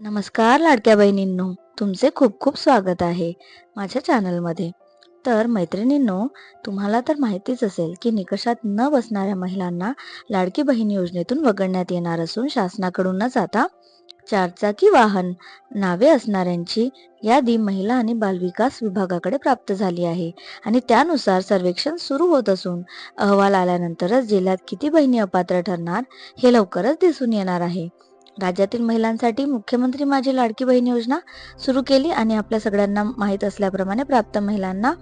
नमस्कार लाडक्या बहिणींनो तुमचे खूप खूप स्वागत आहे माझ्या चॅनलमध्ये. तर मैत्रिणींनो तुम्हाला तर माहितीच असेल की निकषात न बसणाऱ्या महिलांना लाडकी बहीण योजनेतून वगळण्यात येणार असून शासनाकडूनच आता चारचाकी वाहन नावे असणाऱ्यांची यादी महिला आणि बालविकास विभागाकडे प्राप्त झाली आहे आणि त्यानुसार सर्वेक्षण सुरू होत असून अहवाल आल्यानंतरच जिल्ह्यात किती बहिणी अपात्र ठरणार हे लवकरच दिसून येणार आहे. राज्यातील महिलांसाठी मुख्यमंत्री माझी लाडकी बहीण योजना सुरू केली आणि आपल्या सगळ्यांना माहीत असल्याप्रमाणे प्राप्त महिलांना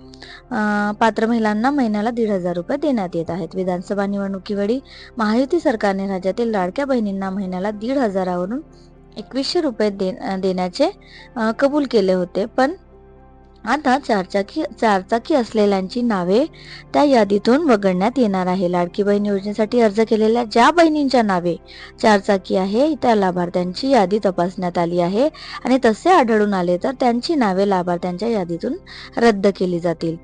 पात्र महिलांना महिन्याला दीड हजार रुपये देण्यात येत आहेत. विधानसभा निवडणुकीवेळी महायुती सरकारने राज्यातील लाडक्या बहिणींना महिन्याला दीड हजारावरून एकवीसशे रुपये दे देण्याचे कबूल केले होते. पण आता चारचाकी चारचाकी असलेल्यांची नावे त्या यादीतून वगळण्यात येणार आहे. लाडकी बहीण योजनेसाठी अर्ज केलेल्या ज्या बहिणींच्या नावे चारचाकी आहे त्या लाभार्थ्यांची यादी तपासण्यात आली आहे आणि तसे आढळून आले तर त्यांची नावे लाभार्थ्यांच्या यादीतून रद्द केली जातील.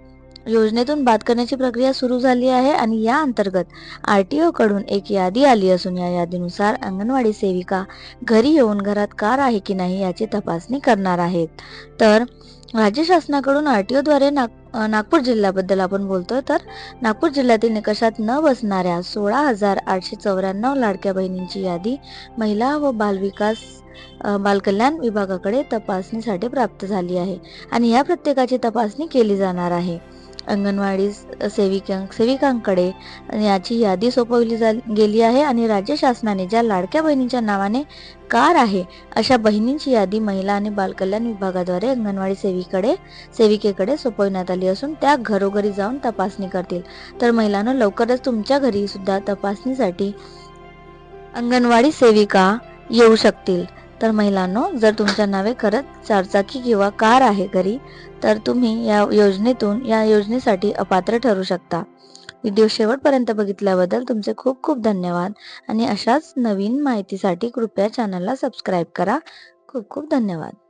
योजनेतून बाद करण्याची प्रक्रिया सुरू झाली आहे आणि या अंतर्गत आर टी कडून एक यादी आली असून या यादीनुसार अंगणवाडी सेविका घरी येऊन घरात कार आहे की नाही याची तपासणी करणार आहेत. तर राज्य शासनाकडून आर टी ओद्वारे नाग नागपूर जिल्ह्याबद्दल आपण बोलतोय तर नागपूर जिल्ह्यातील निकषात न बसणाऱ्या सोळा हजार आठशे चौऱ्याण्णव लाडक्या बहिणींची यादी महिला व बालविकास बालकल्याण विभागाकडे तपासणीसाठी प्राप्त झाली आहे आणि या प्रत्येकाची तपासणी केली जाणार आहे. अंगणवाडी सेविकां सेविकांकडे याची यादी सोपवली जा गेली आहे आणि राज्य शासनाने ज्या लाडक्या बहिणीच्या नावाने कार आहे अशा बहिणींची यादी महिला आणि बालकल्याण विभागाद्वारे अंगणवाडी सेवीकडे सेविकेकडे सोपवण्यात आली असून त्या घरोघरी जाऊन तपासणी करतील. तर महिलांना लवकरच तुमच्या घरी सुद्धा तपासणीसाठी अंगणवाडी सेविका येऊ शकतील. तर महिलांनो जर तुमच्या नावे खरंच चारचाकी किंवा कार आहे घरी तर तुम्ही या योजनेतून या योजनेसाठी अपात्र ठरू शकता. व्हिडिओ शेवटपर्यंत बघितल्याबद्दल तुमचे खूप खूप धन्यवाद आणि अशाच नवीन माहितीसाठी कृपया चॅनलला सबस्क्राईब करा. खूप खूप धन्यवाद.